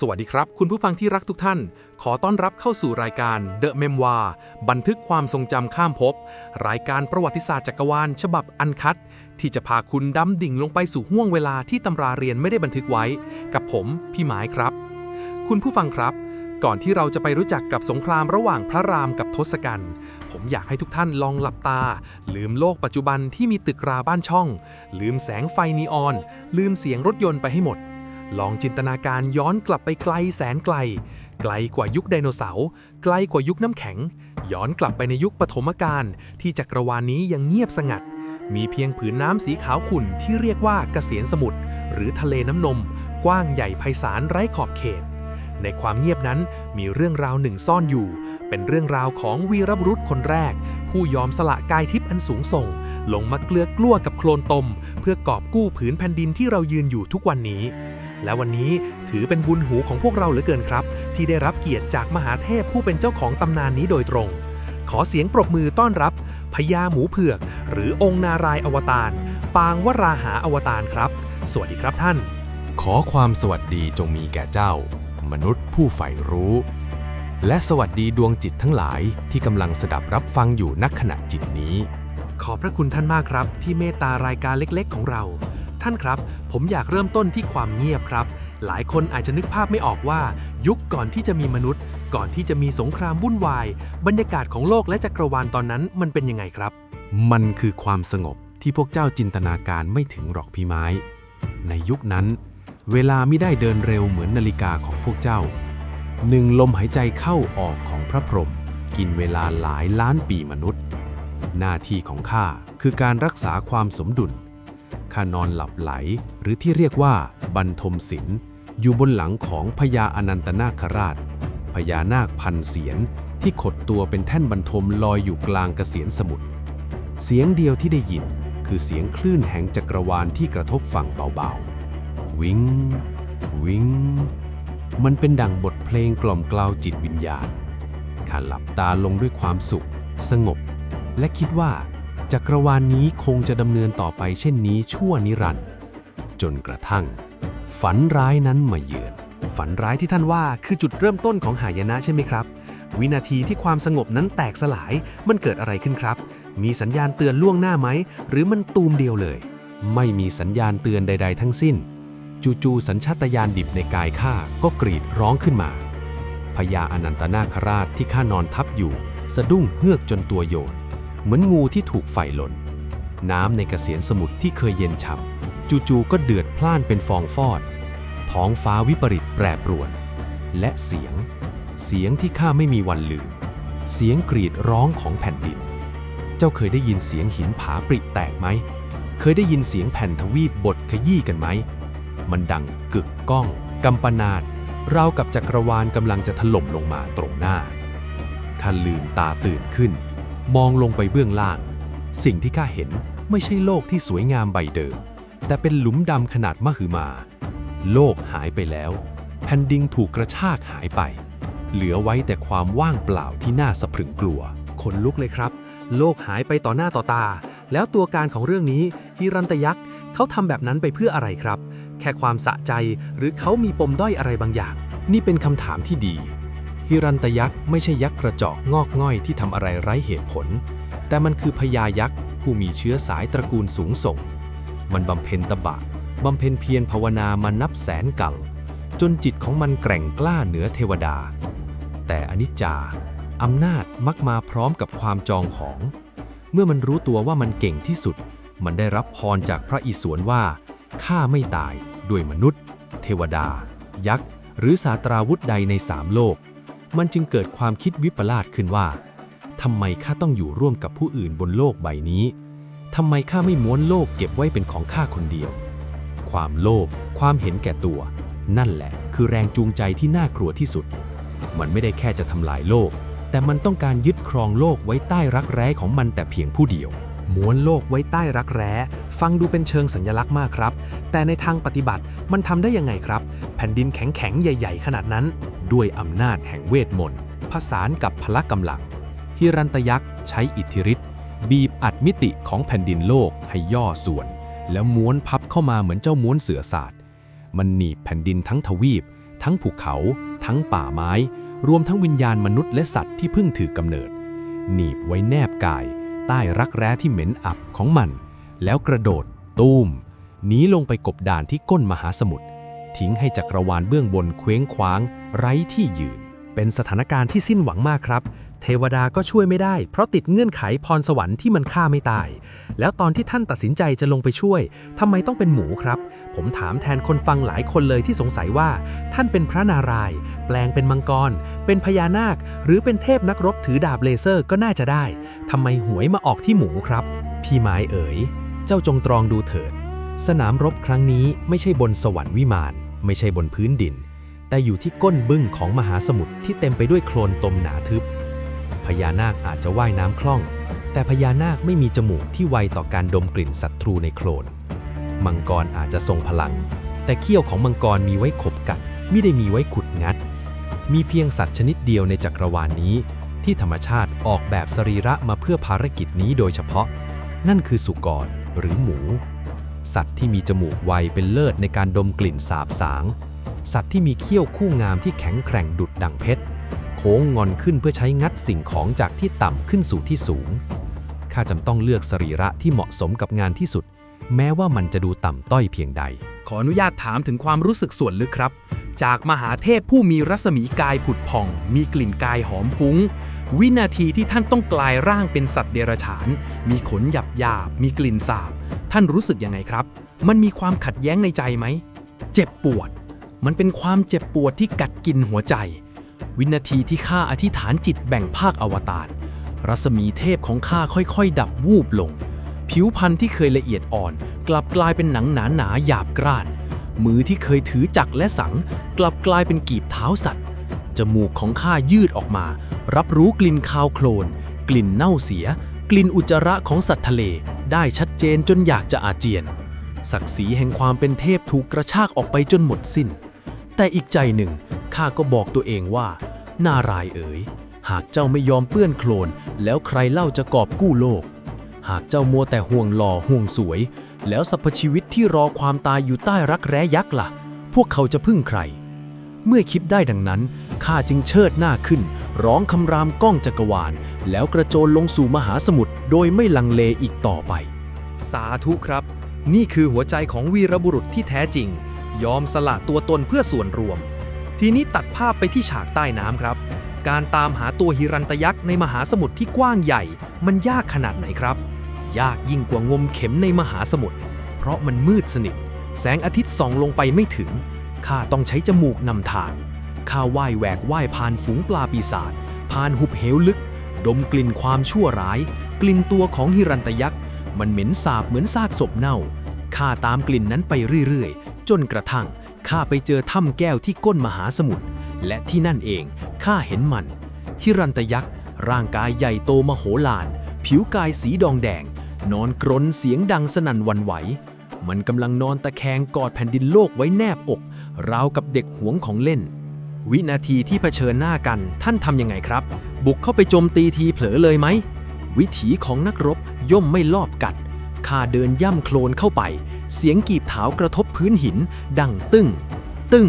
สวัสดีครับ คุณผู้ฟังที่รักทุกท่าน ขอต้อนรับเข้าสู่รายการ The Memoir บันทึกความทรงจำข้ามภพรายการประวัติศาสตร์จักรวาล ฉบับอันคัด ที่จะพาคุณดำดิ่งลงไปสู่ห้วงเวลาที่ตำราเรียนไม่ได้บันทึกไว้ กับผม พี่หมายครับ คุณผู้ฟังครับ ก่อนที่เราจะไปรู้จักกับสงครามระหว่างพระรามกับทศกัณฐ์ผมอยากให้ทุกท่านลองหลับตา ลืมโลกปัจจุบันที่มีตึกราบ้านช่อง ลืมแสงไฟนีออน ลืมเสียงรถยนต์ไปให้หมด ลองจินตนาการย้อนกลับไปไกลแสนไกล ไกลกว่ายุคไดโนเสาร์ไกลกว่ายุคน้ำแข็ง ย้อนกลับไปในยุคปฐมกาลที่จักรวาลนี้ยังเงียบสงัด มีเพียงผืนน้ำสีขาวขุ่นที่เรียกว่าเกษียณสมุทรหรือทะเลน้ำนม กว้างใหญ่ไพศาลไร้ขอบเขต ในความเงียบนั้นมีเรื่องราวหนึ่งซ่อนอยู่ เป็นเรื่องราวของวีรบุรุษคนแรก ผู้ยอมสละกายทิพย์อันสูงส่ง ลงมาเกลือกลั้วกับโคลนตม เพื่อกอบกู้ผืนแผ่นดินที่เรายืนอยู่ทุกวันนี้ และวันนี้ถือเป็นบุญหูของพวกเราเหลือเกินครับ ที่ได้รับเกียรติจากมหาเทพผู้เป็นเจ้าของตำนานนี้โดยตรง ขอเสียงปรบมือต้อนรับพญาหมูเผือก หรือองค์นารายณ์อวตารปางวราหาอวตารครับ สวัสดีครับท่าน ขอความสวัสดีจงมีแก่เจ้า มนุษย์ผู้ใฝ่รู้ และสวัสดีดวงจิตทั้งหลายที่กำลังสดับรับฟังอยู่นักขณะจิตนี้ ขอบพระคุณท่านมากครับ ที่เมตตารายการเล็กๆ ของเรา ท่านครับ ผมอยากเริ่มต้นที่ความเงียบครับ หลายคนอาจจะนึกภาพไม่ออกว่า ยุคก่อนที่จะมีมนุษย์ ก่อนที่จะมีสงครามวุ่นวาย บรรยากาศของโลกและจักรวาลตอนนั้นมันเป็นยังไงครับ มันคือความสงบที่พวกเจ้าจินตนาการไม่ถึงหรอกพี่ไม้ ในยุคนั้น เวลาไม่ได้เดินเร็วเหมือนนาฬิกาของพวกเจ้าหนึ่งลมหายใจเข้าออกของพระพรหมกินเวลาหลายล้านปีมนุษย์ หน้าที่ของข้าคือการรักษาความสมดุล ข้านอนหลับไหล หรือที่เรียกว่าบรรทมศิลป์อยู่บนหลังของพญาอนันตนาคราชพญานาคพันเสียนที่ขดตัวเป็นแท่นบรรทมลอยอยู่กลางกเกษียณสมุทรเสียงเดียวที่ได้ยินคือเสียงคลื่นแห่งจักรวาลที่กระทบฝั่งเบาๆ วิงวิงมันเป็นดังบทเพลงกล่อมกล่าวจิตวิญญาณข้าหลับตาลงด้วยความสุข สงบ และคิดว่า จักรวาลนี้คงจะดำเนินต่อไปเช่นนี้ชั่วนิรันดร์จนกระทั่ง ฝันร้ายนั้นมาเยือน ฝันร้ายที่ท่านว่าคือจุดเริ่มต้นของหายนะใช่ไหมครับ วินาทีที่ความสงบนั้นแตกสลายมันเกิดอะไรขึ้นครับ มีสัญญาณเตือนล่วงหน้าไหม หรือมันตูมเดียวเลย ไม่มีสัญญาณเตือนใด ๆ ทั้งสิ้น จู่ๆสัญชาตญาณดิบในกายข้าก็กรีดร้องขึ้นมาพญาอนันตนาคราชที่ข้านอนทับอยู่ สะดุ้งเฮือกจนตัวโยน เหมือนงูที่ถูกไฟหล่น น้ำในกระเสียนสมุทรที่เคยเย็นฉ่ำจู่ๆก็เดือดพล่านเป็นฟองฟอด ท้องฟ้าวิปริตแปรปรวน และเสียง เสียงที่ข้าไม่มีวันลืม เสียงกรีดร้องของแผ่นดิน เจ้าเคยได้ยินเสียงหินผาปริแตกไหม เคยได้ยินเสียงแผ่นทวีปบทขยี้กันไหม มันดังกึกก้องกำปนาดราวกับจักรวาลกำลังจะถล่มลงมาตรงหน้าข้าลืมตาตื่นขึ้น มองลงไปเบื้องล่าง สิ่งที่ข้าเห็นไม่ใช่โลกที่สวยงามใบเดิม แต่เป็นหลุมดำขนาดมหึมา โลกหายไปแล้ว แผ่นดินถูกกระชากหายไป เหลือไว้แต่ความว่างเปล่าที่น่าสะพรึงกลัว ขนลุกเลยครับ โลกหายไปต่อหน้าต่อตา แล้วตัวการของเรื่องนี้ฮิรันตยักษ์เขาทำแบบนั้นไปเพื่ออะไรครับ แค่ความสะใจหรือเขามีปมด้อยอะไรบางอย่าง นี่เป็นคำถามที่ดี ฮิรันตยักษ์ไม่ใช่ยักษ์กระจอกงอกง่อยที่ทำอะไรไร้เหตุผล แต่มันคือพญายักษ์ผู้มีเชื้อสายตระกูลสูงส่ง มันบำเพ็ญตบะบำเพ็ญเพียรภาวนามานับแสนกัลจนจิตของมันแกร่งกล้าเหนือเทวดา แต่อนิจจาอำนาจมักมาพร้อมกับความจองของ เมื่อมันรู้ตัวว่ามันเก่งที่สุด มันได้รับพรจากพระอิศวรว่าข้าไม่ตายด้วยมนุษย์ เทวดา ยักษ์ หรือสาตราวุธใดในสามโลก มันจึงเกิดความคิดวิปลาสขึ้นว่าทำไมข้าต้องอยู่ร่วมกับผู้อื่นบนโลกใบนี้ทำไมข้าไม่ม้วนโลกเก็บไว้เป็นของข้าคนเดียว ความโลภความเห็นแก่ตัว นั่นแหละคือแรงจูงใจที่น่ากลัวที่สุด มันไม่ได้แค่จะทำลายโลก แต่มันต้องการยึดครองโลกไว้ใต้รักแร้ของมันแต่เพียงผู้เดียว ม้วนโลกไว้ใต้รักแร้ ฟังดูเป็นเชิงสัญลักษณ์มากครับ แต่ในทางปฏิบัติมันทำได้ยังไงครับ แผ่นดินแข็งๆ ใหญ่ ๆ ขนาดนั้น ด้วยอำนาจแห่งเวทมนต์ผสานกับพละกำลังฮิรันตยักษ์ใช้อิทธิฤทธิ์บีบอัดมิติของแผ่นดินโลกให้ย่อส่วน แล้วม้วนพับเข้ามาเหมือนเจ้าม้วนเสือศาสตร์มันหนีบแผ่นดินทั้งทวีป ทั้งภูเขา ทั้งป่าไม้ รวมทั้งวิญญาณมนุษย์และสัตว์ที่เพิ่งถือกำเนิด หนีบไว้แนบกาย ใต้รักแร้ที่เหม็นอับของมัน แล้วกระโดด ตูมหนีลงไปกบดานที่ก้นมหาสมุทรทิ้งให้จักรวาลเบื้องบนเคว้งคว้าง ไร้ที่ยืน เป็นสถานการณ์ที่สิ้นหวังมากครับ เทวดาก็ช่วยไม่ได้ เพราะติดเงื่อนไขพรสวรรค์ที่มันฆ่าไม่ตาย แล้วตอนที่ท่านตัดสินใจจะลงไปช่วยทำไมต้องเป็นหมูครับ ผมถามแทนคนฟังหลายคนเลยที่สงสัยว่า ท่านเป็นพระนารายณ์แปลงเป็นมังกร เป็นพญานาค หรือเป็นเทพนักรบถือดาบเลเซอร์ก็น่าจะได้ทำไมหวยมาออกที่หมูครับ พี่ไม้เอ๋ย เจ้าจงตรองดูเถิด สนามรบครั้งนี้ไม่ใช่บนสวรรค์วิมาน ไม่ใช่บนพื้นดิน แต่อยู่ที่ก้นบึ้งของมหาสมุทรที่เต็มไปด้วยโคลนตมหนาทึบ พญานาคอาจจะว่ายน้ำคล่อง แต่พญานาคไม่มีจมูกที่ไวต่อการดมกลิ่นศัตรูในโคลน มังกรอาจจะทรงพลัง แต่เขี้ยวของมังกรมีไว้ขบกัด ไม่ได้มีไว้ขุดงัด มีเพียงสัตว์ชนิดเดียวในจักรวาลนี้ ที่ธรรมชาติออกแบบสรีระมาเพื่อภารกิจนี้โดยเฉพาะ นั่นคือสุกรหรือหมู สัตว์ที่มีจมูกไวเป็นเลิศในการดมกลิ่นสาบสาง สัตว์ที่มีเขี้ยวคู่งามที่แข็งแกร่งดุดดังเพชร ค้งงอนขึ้นเพื่อใช้งัดสิ่งของจากที่ต่ำขึ้นสู่ที่สูง ข้าจำต้องเลือกสรีระที่เหมาะสมกับงานที่สุด แม้ว่ามันจะดูต่ำต้อยเพียงใด ขออนุญาตถามถึงความรู้สึกส่วนลึกครับ จากมหาเทพผู้มีรัศมีกายผุดผ่อง มีกลิ่นกายหอมฟุ้ง วินาทีที่ท่านต้องกลายร่างเป็นสัตว์เดรัจฉาน มีขนหยับหยาบ มีกลิ่นสาบ ท่านรู้สึกยังไงครับ มันมีความขัดแย้งในใจไหม เจ็บปวด มันเป็นความเจ็บปวดที่กัดกินหัวใจ วินาทีที่ข้าอธิษฐานจิตแบ่งภาคอวตาร รัศมีเทพของข้าค่อยๆ ดับวูบลง ผิวพรรณที่เคยละเอียดอ่อน กลับกลายเป็นหนังหนาหนาๆหยาบกร้าน มือที่เคยถือจักรและสัง กลับกลายเป็นกีบเท้าสัตว์ จมูกของข้ายืดออกมา รับรู้กลิ่นคาวโคลน กลิ่นเน่าเสีย กลิ่นอุจจาระของสัตว์ทะเล ได้ชัดเจนจนอยากจะอาเจียน ศักดิ์ศรีแห่งความเป็นเทพถูกกระชากออกไปจนหมดสิ้น แต่อีกใจหนึ่ง ข้าก็บอกตัวเองว่า นารายเอ๋ย หากเจ้าไม่ยอมเปื้อนโคลน แล้วใครเล่าจะกอบกู้โลก หากเจ้ามัวแต่ห่วงหล่อห่วงสวย แล้วสรรพชีวิตที่รอความตายอยู่ใต้รักแร้ยักษ์ล่ะ พวกเขาจะพึ่งใคร เมื่อคิดได้ดังนั้นข้าจึงเชิดหน้าขึ้น ร้องคำรามก้องจักรวาล แล้วกระโจนลงสู่มหาสมุทรโดยไม่ลังเลอีกต่อไป สาธุครับ นี่คือหัวใจของวีรบุรุษที่แท้จริง ยอมสละตัวตนเพื่อส่วนรวม ทีนี้ตัดภาพไปที่ฉากใต้น้ำครับ การตามหาตัวฮิรันตยักษ์ในมหาสมุทรที่กว้างใหญ่ มันยากขนาดไหนครับ ยากยิ่งกว่างมเข็มในมหาสมุทรเพราะมันมืดสนิท แสงอาทิตย์ส่องลงไปไม่ถึงข้าต้องใช้จมูกนำทางข้าว่ายแหวกว่ายผ่านฝูงปลาปีศาจผ่านหุบเหวลึก ดมกลิ่นความชั่วร้าย กลิ่นตัวของฮิรันตยักษ์มันเหม็นสาบเหมือนซากศพเน่าข้าตามกลิ่นนั้นไปเรื่อยๆ จนกระทั่ง ข้าไปเจอถ้ำแก้วที่ก้นมหาสมุทรและที่นั่นเองข้าเห็นมัน ฮิรันตยักษ์ ร่างกายใหญ่โตมโหฬาร ผิวกายสีดองแดง นอนกรนเสียงดังสนั่นวันไหว มันกำลังนอนตะแคงกอดแผ่นดินโลกไว้แนบอก ราวกับเด็กหวงของเล่น วินาทีที่เผชิญหน้ากันท่านทำยังไงครับ บุกเข้าไปโจมตีทีเผลอเลยไหม วิถีของนักรบย่อมไม่ลอบกัดข้าเดินย่ำโคลนเข้าไป เสียงกีบเท้ากระทบพื้นหิน ดังตึ้ง ตึ้ง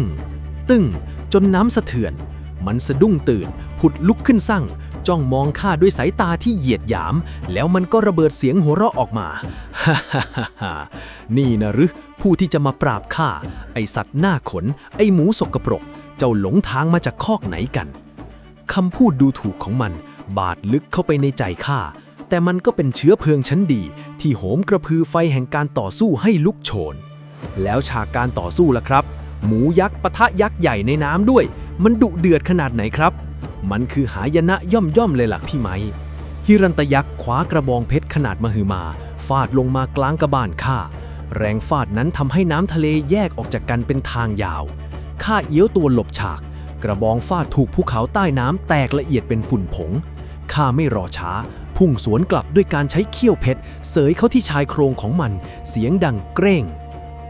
ตึ้ง จนน้ำสะเทือน มันสะดุ้งตื่น ผุดลุกขึ้นสั่ง จ้องมองข้าด้วยสายตาที่เหยียดหยาม แล้วมันก็ระเบิดเสียงหัวเราะออกมา ฮ่าฮ่าฮ่าฮ่านี่นะหรือผู้ที่จะมาปราบข้า ไอสัตว์หน้าขน ไอหมูสกปรก เจ้าหลงทางมาจากคอกไหนกัน คำพูดดูถูกของมัน บาดลึกเข้าไปในใจข้า แต่มันก็เป็นเชื้อเพลิงชั้นดี ที่โหมกระพือไฟแห่งการต่อสู้ให้ลุกโชน แล้วฉากการต่อสู้ล่ะครับ หมูยักษ์ปะทะยักษ์ใหญ่ในน้ำด้วย มันดุเดือดขนาดไหนครับ มันคือหายนะย่อมย่อมๆเลยล่ะพี่ไม้ฮิรันตยักษ์คว้ากระบองเพชรขนาดมหึมา ฟาดลงมากลางกระบาลข้าแรงฟาดนั้นทำให้น้ำทะเลแยกออกจากกันเป็นทางยาวข้าเอี้ยวตัวหลบฉาก กระบองฟาดถูกภูเขาใต้น้ำแตกละเอียดเป็นฝุ่นผงข้าไม่รอช้า พุ่งสวนกลับด้วยการใช้เขี้ยวเพชรเสยเข้าที่ชายโครงของมัน เสียงดังเกร่ง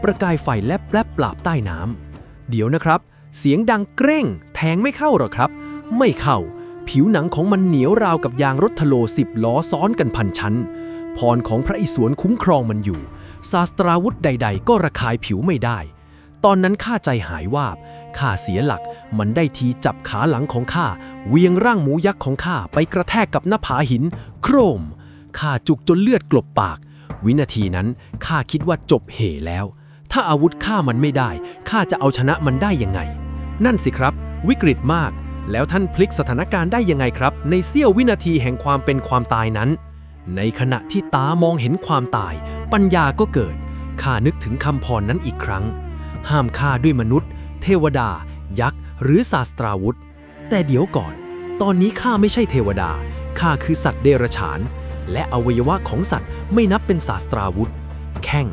ประกายไฟแลบแลบปราบใต้น้ำเดี๋ยวนะครับ เสียงดังเกร่งแทงไม่เข้าหรอครับ ไม่เข้า ผิวหนังของมันเหนียวราวกับยางรถทะโลสิบล้อซ้อนกันพันชั้น พรของพระอิศวรคุ้มครองมันอยู่ ศาสตราวุธใด ๆ ก็ระคายผิวไม่ได้ ตอนนั้นข้าใจหายวาบ ข้าเสียหลัก มันได้ทีจับขาหลังของข้าเวียงร่างหมูยักษ์ของข้าไปกระแทกกับหน้าผาหิน โครมข้าจุกจนเลือดกลบปาก วินาทีนั้นข้าคิดว่าจบเหแล้ว ถ้าอาวุธข้ามันไม่ได้ข้าจะเอาชนะมันได้ยังไง นั่นสิครับ วิกฤตมาก แล้วท่านพลิกสถานการณ์ได้ยังไงครับ ในเสี้ยววินาทีแห่งความเป็นความตายนั้น ในขณะที่ตามองเห็นความตาย ปัญญาก็เกิดข้านึกถึงคำพรนั้นอีกครั้ง ห้ามฆ่าด้วยมนุษย์ เทวดา ยักษ์ หรือศาสตราวุธ แต่เดี๋ยวก่อน ตอนนี้ข้าไม่ใช่เทวดา ข้าคือสัตว์เดรัจฉาน และอวัยวะของสัตว์ไม่นับเป็นศาสตราวุธ แข้ง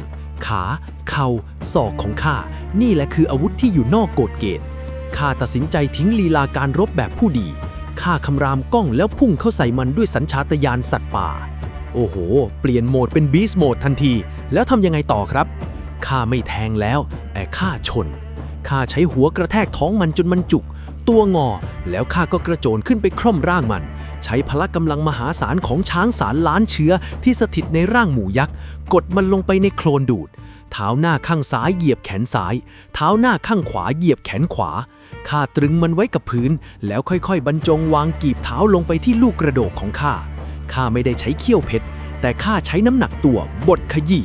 ขา เข่า ศอกของข้า นี่แหละคืออาวุธที่อยู่นอกกฎเกณฑ์ ข้าตัดสินใจทิ้งลีลาการรบแบบผู้ดี ข้าคำรามกล้องแล้วพุ่งเข้าใส่มันด้วยสัญชาตญาณสัตว์ป่า โอ้โห เปลี่ยนโหมดเป็นบีสโหมดทันที แล้วทำยังไงต่อครับข้าไม่แทงแล้ว แต่ข้าชน ข้าใช้หัวกระแทกท้องมันจนมันจุก ตัวงอ แล้วข้าก็กระโจนขึ้นไปคร่อมร่างมัน ใช้พละกำลังมหาศาลของช้างสารล้านเชื้อที่สถิตในร่างหมูยักษ์ กดมันลงไปในโคลนดูด เท้าหน้าข้างซ้ายเหยียบแขนซ้าย เท้าหน้าข้างขวาเหยียบแขนขวาข้าตรึงมันไว้กับพื้น แล้วค่อยๆ บรรจงวางกีบเท้าลงไปที่ลูกกระโดกของข้าข้าไม่ได้ใช้เขี้ยวเพชรแต่ข้าใช้น้ำหนักตัวบดขยี้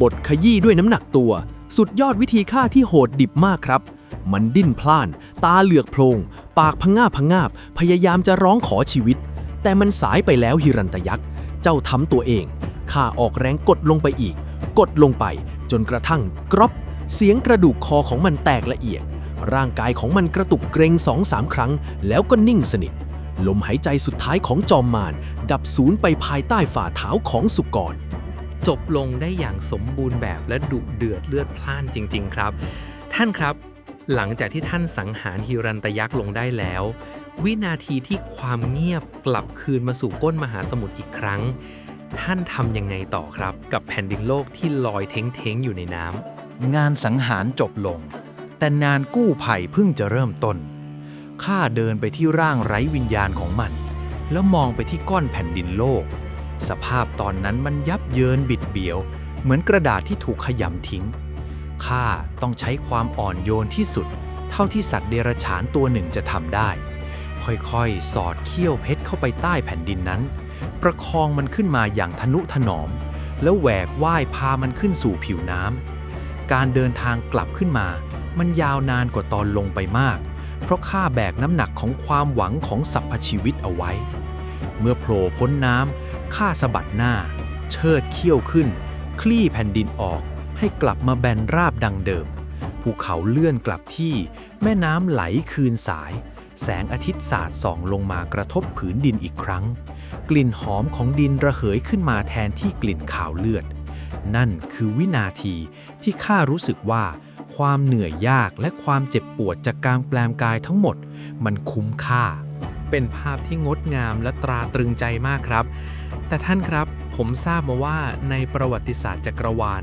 บดขยี้ด้วยน้ำหนักตัว สุดยอดวิธีฆ่าที่โหดดิบมากครับ มันดิ้นพล่าน ตาเหลือกโพลงปากพงาบพงาบ พยายามจะร้องขอชีวิต แต่มันสายไปแล้วฮิรันตยักษ์ เจ้าทำตัวเอง ข้าออกแรงกดลงไปอีก กดลงไป จนกระทั่งกรอบ เสียงกระดูกคอของมันแตกละเอียด ร่างกายของมันกระตุกเกรงสองสามครั้ง แล้วก็นิ่งสนิท ลมหายใจสุดท้ายของจอมมารดับสูญไปภายใต้ฝ่าเท้าของสุกร จบลงได้อย่างสมบูรณ์แบบและดุเดือดเลือดพล่านจริง ๆ ครับ ท่านครับหลังจากที่ท่านสังหารฮิรันตยักษ์ลงได้แล้ว วินาทีที่ความเงียบกลับคืนมาสู่ก้นมหาสมุทรอีกครั้ง ท่านทำยังไงต่อครับ กับแผ่นดินโลกที่ลอยเท้งๆอยู่ในน้ำงานสังหารจบลง แต่นานกู้ภัยเพิ่งจะเริ่มต้นข้าเดินไปที่ร่างไร้วิญญาณของมัน แล้วมองไปที่ก้อนแผ่นดินโลก สภาพตอนนั้นมันยับเยินบิดเบี้ยว เหมือนกระดาษที่ถูกขยำทิ้ง ข้าต้องใช้ความอ่อนโยนที่สุด เท่าที่สัตว์เดรัจฉานตัวหนึ่งจะทำได้ ค่อยๆ สอดเขี้ยวเพชรเข้าไปใต้แผ่นดินนั้น ประคองมันขึ้นมาอย่างทนุถนอม แล้วแหวกว่ายพามันขึ้นสู่ผิวน้ำการเดินทางกลับขึ้นมา มันยาวนานกว่าตอนลงไปมาก เพราะข้าแบกน้ำหนักของความหวังของสรรพชีวิตเอาไว้ เมื่อโผล่พ้นน้ำ ข้าสะบัดหน้า เชิดเขี้ยวขึ้น คลี่แผ่นดินออก ให้กลับมาแบนราบดังเดิม ภูเขาเลื่อนกลับที่ แม่น้ำไหลคืนสาย แสงอาทิตย์สาดส่องลงมากระทบผืนดินอีกครั้ง กลิ่นหอมของดินระเหยขึ้นมาแทนที่กลิ่นขาวเลือด นั่นคือวินาทีที่ข้ารู้สึกว่าความเหนื่อยยากและความเจ็บปวดจากการแปลงกายทั้งหมด มันคุ้มค่า เป็นภาพที่งดงามและตราตรึงใจมากครับ แต่ท่านครับผมทราบมาว่าในประวัติศาสตร์จักรวาล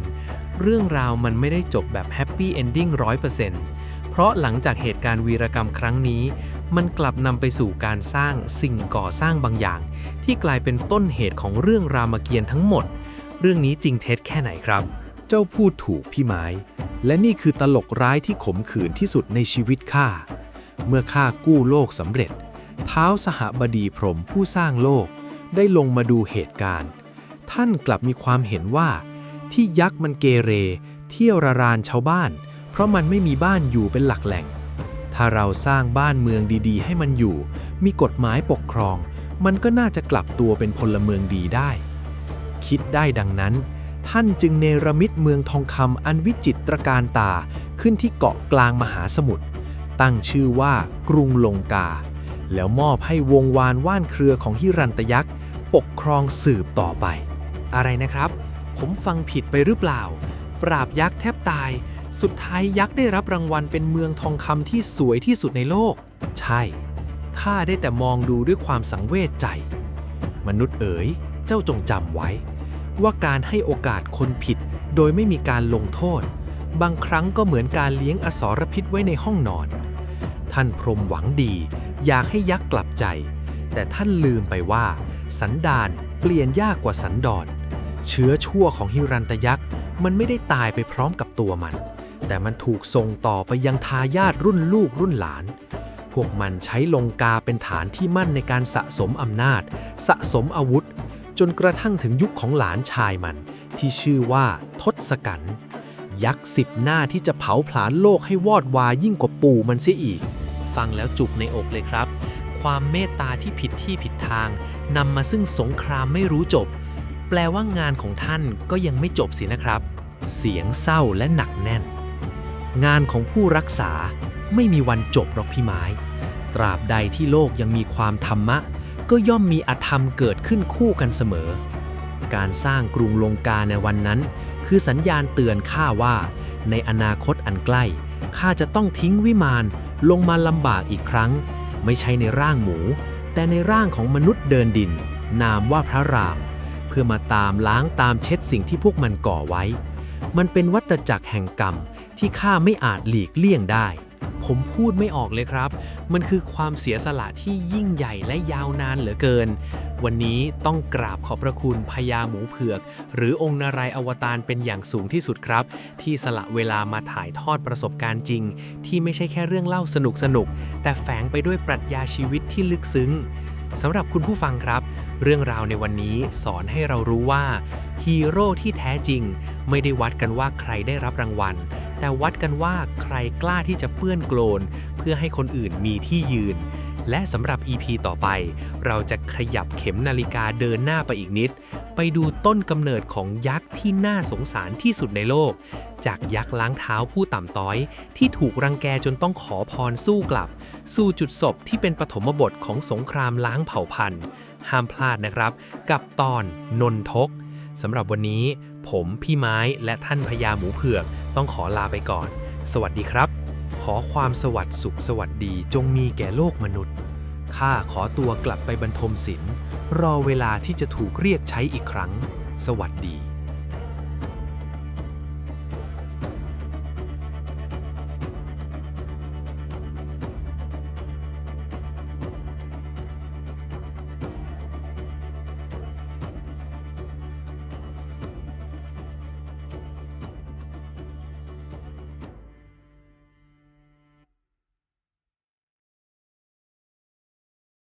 เรื่องราวมันไม่ได้จบแบบแฮปปี้เอนดิ้งร้อยเปอร์เซ็นต์เพราะหลังจากเหตุการณ์วีรกรรมครั้งนี้ มันกลับนำไปสู่การสร้างสิ่งก่อสร้างบางอย่าง ที่กลายเป็นต้นเหตุของเรื่องรามเกียรติ์ทั้งหมด เรื่องนี้จริงเท็จแค่ไหนครับ เจ้าพูดถูกพี่ไม้ และนี่คือตลกร้ายที่ขมขื่นที่สุดในชีวิตข้าเมื่อข้ากู้โลกสำเร็จ เท้าสหบดีพรหมผู้สร้างโลก ได้ลงมาดูเหตุการณ์ ท่านกลับมีความเห็นว่า ที่ยักษ์มันเกเร เที่ยวระรานชาวบ้าน เพราะมันไม่มีบ้านอยู่เป็นหลักแหล่ง ถ้าเราสร้างบ้านเมืองดีๆ ให้มันอยู่ มีกฎหมายปกครอง มันก็น่าจะกลับตัวเป็นพลเมืองดีได้ คิดได้ดังนั้น ท่านจึงเนรมิตเมืองทองคำอันวิจิตรการตาขึ้นที่เกาะกลางมหาสมุทรตั้งชื่อว่ากรุงลงกา แล้วมอบให้วงวานว่านเครือของฮิรันตยักษ์ ปกครองสืบต่อไป อะไรนะครับ ผมฟังผิดไปหรือเปล่า ปราบยักษ์แทบตาย สุดท้ายยักษ์ได้รับรางวัลเป็นเมืองทองคำที่สวยที่สุดในโลก ใช่ข้าได้แต่มองดูด้วยความสังเวชใจ มนุษย์เอ๋ย เจ้าจงจำไว้ ว่าการให้โอกาสคนผิด โดยไม่มีการลงโทษ บางครั้งก็เหมือนการเลี้ยงอสรพิษไว้ในห้องนอน ท่านพรมหวังดี อยากให้ยักษ์กลับใจ แต่ท่านลืมไปว่า สันดานเปลี่ยนยากกว่าสันดอน เชื้อชั่วของฮิรันตยักษ์มันไม่ได้ตายไปพร้อมกับตัวมัน แต่มันถูกส่งต่อไปยังทายาทรุ่นลูกรุ่นหลาน พวกมันใช้ลงกาเป็นฐานที่มั่นในการสะสมอำนาจ สะสมอาวุธ จนกระทั่งถึงยุคของหลานชายมัน ที่ชื่อว่าทศกัณฐ์ยักษ์สิบหน้าที่จะเผาผลาญโลกให้วอดวายยิ่งกว่าปู่มันเสียอีก ฟังแล้วจุกในอกเลยครับ ความเมตตาที่ผิดที่ผิดทาง นำมาซึ่งสงครามไม่รู้จบ แปลว่างานของท่านก็ยังไม่จบสินะครับ เสียงเศร้าและหนักแน่น งานของผู้รักษาไม่มีวันจบหรอกพี่ไม้ ตราบใดที่โลกยังมีความธรรมะ ก็ย่อมมีอธรรมเกิดขึ้นคู่กันเสมอ การสร้างกรุงลงกาในวันนั้น คือสัญญาณเตือนข้าว่า ในอนาคตอันใกล้ข้าจะต้องทิ้งวิมานลงมาลำบากอีกครั้ง ไม่ใช่ในร่างหมู แต่ในร่างของมนุษย์เดินดิน นามว่าพระราม เพื่อมาตามล้างตามเช็ดสิ่งที่พวกมันก่อไว้ มันเป็นวัตจักรแห่งกรรมที่ข้าไม่อาจหลีกเลี่ยงได้ ผมพูดไม่ออกเลยครับ มันคือความเสียสละที่ยิ่งใหญ่และยาวนานเหลือเกิน วันนี้ต้องกราบขอบพระคุณพญาหมูเผือก หรือองค์นารายอวตารเป็นอย่างสูงที่สุดครับ ที่สละเวลามาถ่ายทอดประสบการณ์จริง ที่ไม่ใช่แค่เรื่องเล่าสนุกสนุก แต่แฝงไปด้วยปรัชญาชีวิตที่ลึกซึ้งสำหรับคุณผู้ฟังครับ เรื่องราวในวันนี้สอนให้เรารู้ว่าฮีโร่ที่แท้จริง ไม่ได้วัดกันว่าใครได้รับรางวัล แต่วัดกันว่าใครกล้าที่จะเปื้อนโกลน เพื่อให้คนอื่นมีที่ยืน และสำหรับ EP ต่อไป เราจะขยับเข็มนาฬิกาเดินหน้าไปอีกนิด ไปดูต้นกำเนิดของยักษ์ที่น่าสงสารที่สุดในโลก จากยักษ์ล้างเท้าผู้ต่ำต้อย ที่ถูกรังแกจนต้องขอพรสู้กลับ สู่จุดศพที่เป็นปฐมบทของสงครามล้างเผ่าพันธุ์ ห้ามพลาดนะครับ กับตอนนนทกสำหรับวันนี้ ผมพี่ไม้และท่านพญาหมูเผือก ต้องขอลาไปก่อน สวัสดีครับ อความสวัสดิ์สุขสวัสดีจงมีแก่โลกมนุษย์ ข้าขอตัวกลับไปบรรทมศีลรอเวลาที่จะถูกเรียกใช้อีกครั้ง สวัสดี